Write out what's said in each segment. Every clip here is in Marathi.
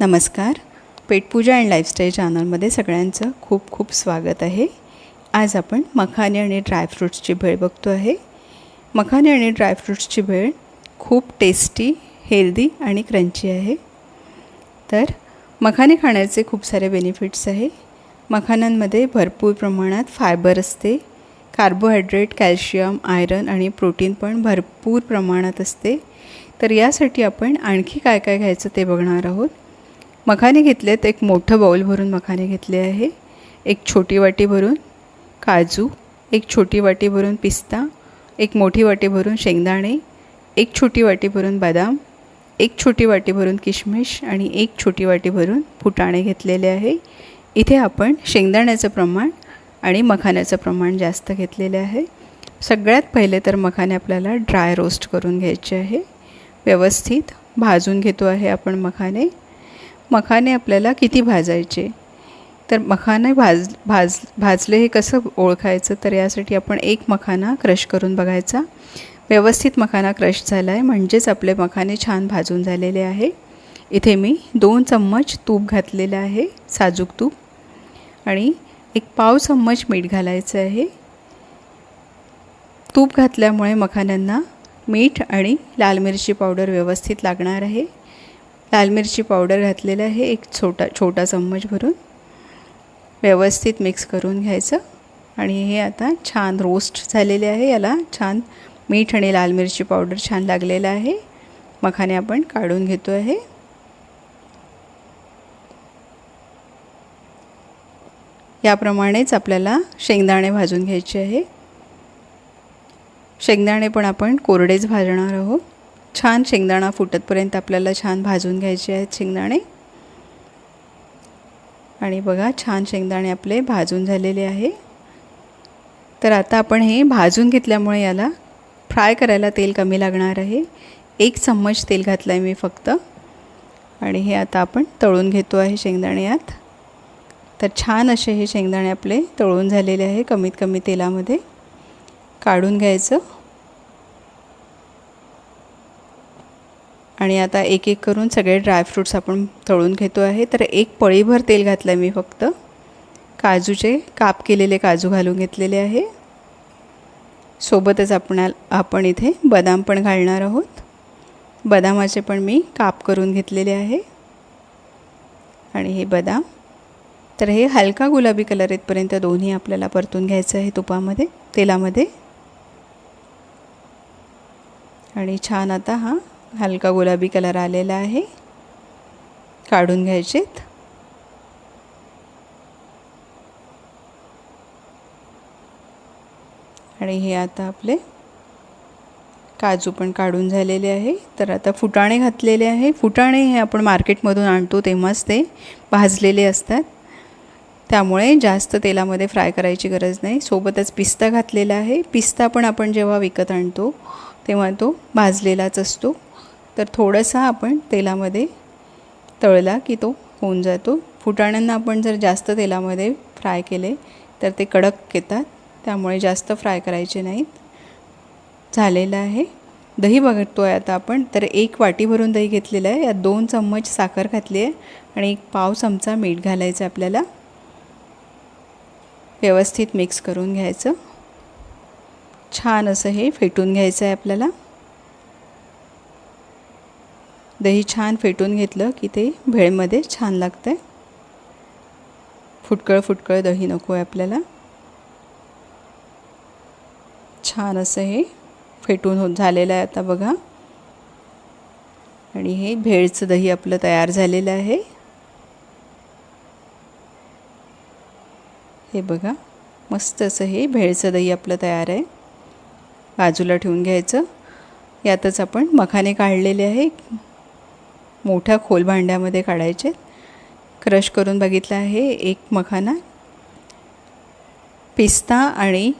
नमस्कार. पेटपूजा अँड लाईफस्टाईल चॅनलमध्ये सगळ्यांचं खूप खूप स्वागत आहे. आज आपण मखाने आणि ड्रायफ्रूट्सची भेळ बघतो आहे. मखाने आणि ड्रायफ्रूट्सची भेळ खूप टेस्टी हेल्दी आणि क्रंची आहे. तर मखाने खाण्याचे खूप सारे बेनिफिट्स आहे. मखाण्यांमध्ये भरपूर प्रमाणात फायबर असते. कार्बोहायड्रेट कॅल्शियम आयरन आणि प्रोटीन पण भरपूर प्रमाणात असते. तर यासाठी आपण आणखी काय काय घ्यायचं ते बघणार आहोत. मखाने घेतलेत. एक मोठं बाऊल भरून मखाने घेतले आहे. एक छोटी वाटी भरून काजू एक छोटी वाटी भरून पिस्ता एक मोठी वाटी भरून शेंगदाणे एक छोटी वाटी भरून बदाम एक छोटी वाटी भरून किशमिश आणि एक छोटी वाटी भरून फुटाणे घेतलेले आहे. इथे आपण शेंगदाण्याचं प्रमाण आणि मखाण्याचं प्रमाण जास्त घेतलेले आहे. सगळ्यात पहिले तर मखाने आपल्याला ड्राय रोस्ट करून घ्यायचे आहे. व्यवस्थित भाजून घेतो आहे आपण मखाने. मखाने आपल्याला किती भाजायचे? तर मखाने भाज भाज भाजले हे कसं ओळखायचं? तर यासाठी आपण एक मखाना क्रश करून बघायचा. व्यवस्थित मखाना क्रश झाला आहे म्हणजेच आपले मखाने छान भाजून झालेले आहे. इथे मी दोन चम्मच तूप घातलेलं आहे साजूक तूप. आणि एक पाव चम्मच मीठ घालायचं आहे. तूप घातल्यामुळे मखाण्यांना मीठ आणि लाल मिरची पावडर व्यवस्थित लागणार आहे. लाल मिरची पावडर घातलेलं आहे एक छोटा छोटा चम्मच भरून. व्यवस्थित मिक्स करून घ्यायचं. आणि हे आता छान रोस्ट झालेले आहे याला छान मीठ आणि लाल मिरची पावडर छान लागलेलं आहे. मखाने आपण काढून घेतो आहे याप्रमाणेच आपल्याला शेंगदाणे भाजून घ्यायचे आहे. शेंगदाणे पण आपण कोरडेच भाजणार आहोत. छान शेंगदाणा फुटतपर्यंत आपल्याला छान भाजून घ्यायचे आहेत शेंगदाणे. आणि बघा छान शेंगदाणे आपले भाजून झालेले आहे. तर आता आपण हे भाजून घेतल्यामुळे याला फ्राय करायला तेल कमी लागणार आहे. एक चम्मच तेल घातलं आहे मी फक्त. आणि हे आता आपण तळून घेतो आहे शेंगदाणे यात तर छान असे हे शेंगदाणे आपले तळून झालेले आहे कमीत कमी तेलामध्ये. काढून घ्यायचं. आणि आता एक एक करून सगळे ड्रायफ्रूट्स आपण तळून घेतो आहे. तर एक पळीभर तेल घातलं आहे मी फक्त. काजूचे काप केलेले काजू घालून घेतलेले आहे. सोबतच आपण आपण इथे बदाम पण घालणार आहोत. बदामाचे पण मी काप करून घेतलेले आहे. आणि हे बदाम. तर हे हलका गुलाबी कलर येतपर्यंत दोन्ही आपल्याला परतून घ्यायचं आहे तुपामध्ये तेलामध्ये. आणि छान आता हा हलका गुलाबी कलर आलेला आहे. काढून घ्यायचेत. आणि हे आता आपले काजू पण काढून झालेले आहे. तर आता फुटाणे घातलेले आहे. फुटाणे हे आपण मार्केटमधून आणतो तेव्हाच ते भाजलेले असतात. त्यामुळे जास्त तेलामध्ये फ्राय करायची गरज नाही. सोबतच पिस्ता घातलेला आहे. पिस्ता पण आपण जेव्हा विकत आणतो तेव्हा तो भाजलेलाच असतो. तर थोडंसं आपण तेलामध्ये तळला की तो होऊन जातो. फुटाण्यांना आपण जर जास्त तेलामध्ये फ्राय केले तर ते कडक येतात. त्यामुळे जास्त फ्राय करायचे नाहीत. झालेलं आहे. दही बघतो आहे आता आपण. तर एक वाटी भरून दही घेतलेलं आहे. यात दोन चम्मच साखर घातली आहे आणि एक पाव चमचा मीठ घालायचं आपल्याला. व्यवस्थित मिक्स करून घ्यायचं. छान असं हे फेटून घ्यायचं आहे आपल्याला. दही छान फेटून घेतलं की ते भेळमध्ये छान लागतं आहे फुटकळ फुटकळ दही नको आहे आपल्याला. छान असं हे फेटून होत झालेलं आहे आता बघा. आणि हे भेळचं दही आपलं तयार झालेलं आहे. हे बघा मस्त असं हे भेळचं दही आपलं तयार आहे. बाजूला ठेवून घ्यायचं. यातच आपण मखाने काढलेले आहे. मोठ्या खोल भांड्यामध्ये काढायचे. क्रश करून बघितलं आहे एक मखाना. पिस्ता आणि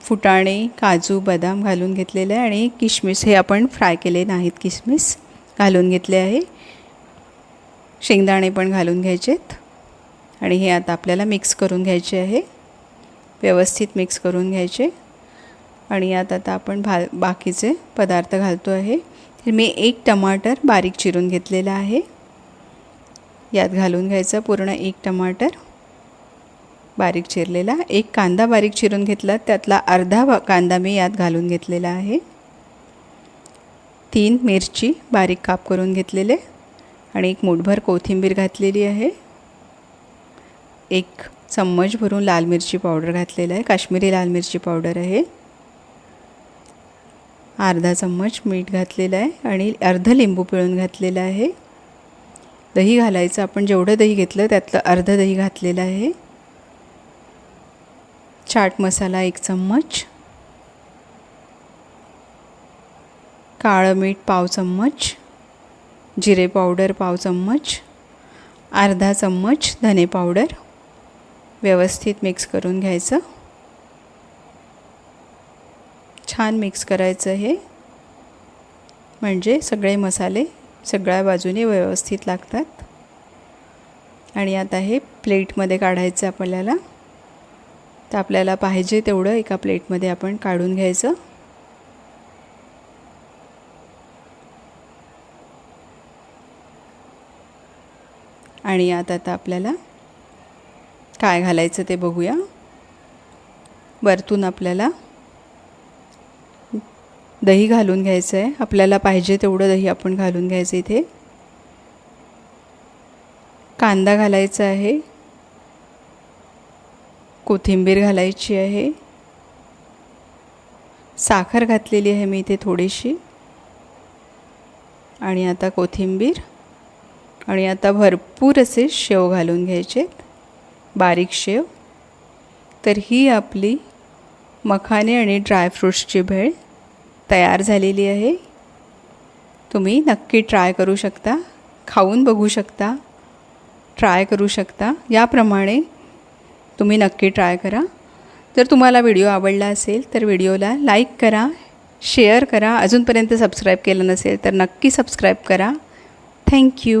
फुटाणे काजू बदाम घालून घेतलेले आहे आणि किशमिस हे आपण फ्राय केले नाहीत किशमिस घालून घेतले आहे. शेंगदाणे पण घालून घ्यायचेत. आणि हे आता आपल्याला मिक्स करून घ्यायचे आहे. व्यवस्थित मिक्स करून घ्यायचे. आणि यात आता आपण भा बाकीचे पदार्थ घालतो आहे. तर मी एक टमाटर बारीक चिरून घेतलेलं आहे. यात घालून घ्यायचं पूर्ण एक टमाटर. बारीक चिरलेला. एक कांदा बारीक चिरून घेतला. त्यातला अर्धा कांदा मी यात घालून घेतलेला आहे. तीन मिरची बारीक काप करून घेतलेले आणि एक मुठभर कोथिंबीर घातलेली आहे. एक चम्मच भरून लाल मिरची पावडर घातलेला आहे. काश्मीरी लाल मिरची पावडर आहे. अर्धा चम्मच मीठ घातलेलं आहे आणि अर्धं लिंबू पिळून घातलेलं आहे. दही घालायचं आपण जेवढं दही घेतलं त्यातलं अर्ध दही घातलेलं आहे. चाट मसाला एक चम्मच. काळं मीठ पाव चम्मच. जिरे पावडर पाव चम्मच. अर्धा चम्मच धने पावडर. व्यवस्थित मिक्स करून घ्यायचं. छान मिक्स करायचं हे. म्हणजे सगळे मसाले सगळ्या बाजूने व्यवस्थित लागतात. आणि आता हे प्लेटमध्ये काढायचं आपल्याला. तर आपल्याला पाहिजे तेवढं एका प्लेटमध्ये आपण काढून घ्यायचं. आणि आता आता आपल्याला काय घालायचं ते बघूया. वरतून आपल्याला दही घालून घ्यायचं आहे आपल्याला पाहिजे तेवढं दही आपण घालून घ्यायचं इथे. कांदा घालायचा आहे. कोथिंबीर घालायची आहे. साखर घातलेली आहे मी इथे थोडीशी. आणि आता कोथिंबीर. आणि आता भरपूर असे शेव घालून घ्यायचे. बारीक शेव. तर ही आपली मखाने आणि ड्रायफ्रूट्सची भेळ. तयार झालेली आहे. तुम्ही नक्की ट्राय करू शकता खाऊन बघू शकता ट्राय करू शकता. याप्रमाणे तुम्ही नक्की ट्राय करा. जर तुम्हाला व्हिडिओ आवडला असेल तर व्हिडिओला लाईक करा शेअर करा. अजूनपर्यंत सबस्क्राईब केलं नसेल तर नक्की सबस्क्राईब करा. थँक्यू